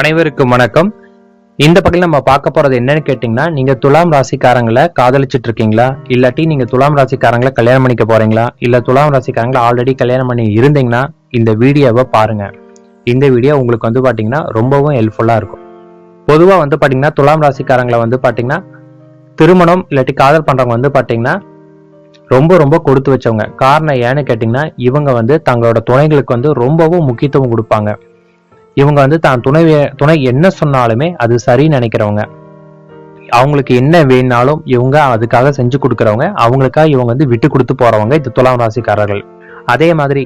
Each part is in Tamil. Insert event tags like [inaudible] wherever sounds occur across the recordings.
அனைவருக்கும் வணக்கம். இந்த பக்கத்தில் நம்ம பார்க்க போறது என்னன்னு கேட்டிங்கன்னா நீங்க துலாம் ராசிக்காரங்களை காதலிச்சிட்டு இருக்கீங்களா? இல்லாட்டி நீங்க துலாம் ராசிக்காரங்களை கல்யாணம் பண்ணிக்க போறீங்களா? இல்ல துலாம் ராசிக்காரங்களை ஆல்ரெடி கல்யாணம் பண்ணி இருந்தீங்கன்னா இந்த வீடியோவை பாருங்க. இந்த வீடியோ உங்களுக்கு வந்து பாத்தீங்கன்னா ரொம்பவும் ஹெல்ப்ஃபுல்லா இருக்கும். பொதுவா வந்து பாத்தீங்கன்னா துலாம் ராசிக்காரங்களை வந்து பாத்தீங்கன்னா திருமணம் இல்லாட்டி காதல் பண்றவங்க வந்து பாத்தீங்கன்னா ரொம்ப ரொம்ப கொடுத்து வச்சவங்க. காரணம் ஏன்னு கேட்டிங்கன்னா இவங்க வந்து தங்களோட துணைகளுக்கு வந்து ரொம்பவும் முக்கியத்துவம் கொடுப்பாங்க. இவங்க வந்து தான் துணை துணை என்ன சொன்னாலுமே அது சரின்னு நினைக்கிறவங்க. அவங்களுக்கு என்ன வேணாலும் இவங்க அதுக்காக செஞ்சு கொடுக்குறவங்க அவங்களுக்காக இவங்க வந்து விட்டு கொடுத்து போறவங்க இந்த துலாம் ராசிக்காரர்கள். அதே மாதிரி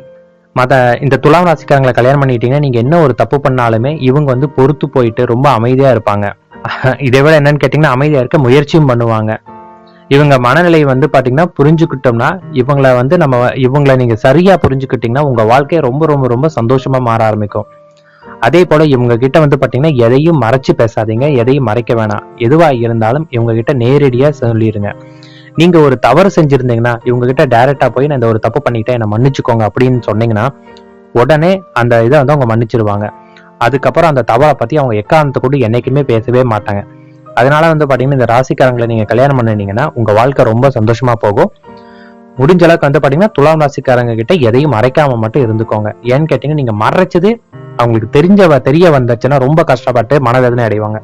மத இந்த துலாம் ராசிக்காரங்களை கல்யாணம் பண்ணிட்டீங்கன்னா நீங்க என்ன ஒரு தப்பு பண்ணாலுமே இவங்க வந்து பொறுத்து போயிட்டு ரொம்ப அமைதியா இருப்பாங்க. [laughs] இதை விட என்னன்னு கேட்டீங்கன்னா அமைதியா இருக்க முயற்சியும் பண்ணுவாங்க. இவங்க மனநிலை வந்து பாத்தீங்கன்னா புரிஞ்சுக்கிட்டோம்னா இவங்களை வந்து நம்ம இவங்களை நீங்க சரியா புரிஞ்சுக்கிட்டீங்கன்னா உங்க வாழ்க்கையை ரொம்ப ரொம்ப ரொம்ப சந்தோஷமா மாற ஆரம்பிக்கும். அதே போல இவங்க கிட்ட வந்து பாத்தீங்கன்னா எதையும் மறைச்சு பேசாதீங்க எதையும் மறைக்க வேணாம். எதுவா இருந்தாலும் இவங்க கிட்ட நேரடியா சொல்லிடுங்க நீங்க ஒரு தவறு செஞ்சிருந்தீங்கன்னா இவங்க கிட்ட டைரக்டா போய் நான் இந்த ஒரு தப்பு பண்ணிட்டேன் என்னை மன்னிச்சுக்கோங்க அப்படின்னு சொன்னீங்கன்னா உடனே அந்த இதை வந்து அவங்க மன்னிச்சிருவாங்க. அதுக்கப்புறம் அந்த தவறை பத்தி அவங்க எக்காரணத்தை கூட என்னைக்குமே பேசவே மாட்டாங்க. அதனால வந்து பாத்தீங்கன்னா இந்த ராசிக்காரங்களை நீங்க கல்யாணம் பண்ணினீங்கன்னா உங்க வாழ்க்கை ரொம்ப சந்தோஷமா போகும். முடிஞ்ச அளவுக்கு வந்து பாத்தீங்கன்னா துலாம் ராசிக்காரங்க கிட்ட எதையும் மறைக்காம மட்டும் இருந்துக்கோங்க. ஏன்னு கேட்டீங்கன்னா நீங்க மறைச்சது அவங்களுக்கு தெரிஞ்ச தெரிய வந்துச்சுன்னா ரொம்ப கஷ்டப்பட்டு மனவேதனை அடைவாங்க.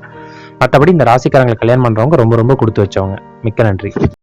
மற்றபடி இந்த ராசிக்காரங்களை கல்யாணம் பண்றவங்க ரொம்ப ரொம்ப கொடுத்து வச்சவங்க. மிக்க நன்றி.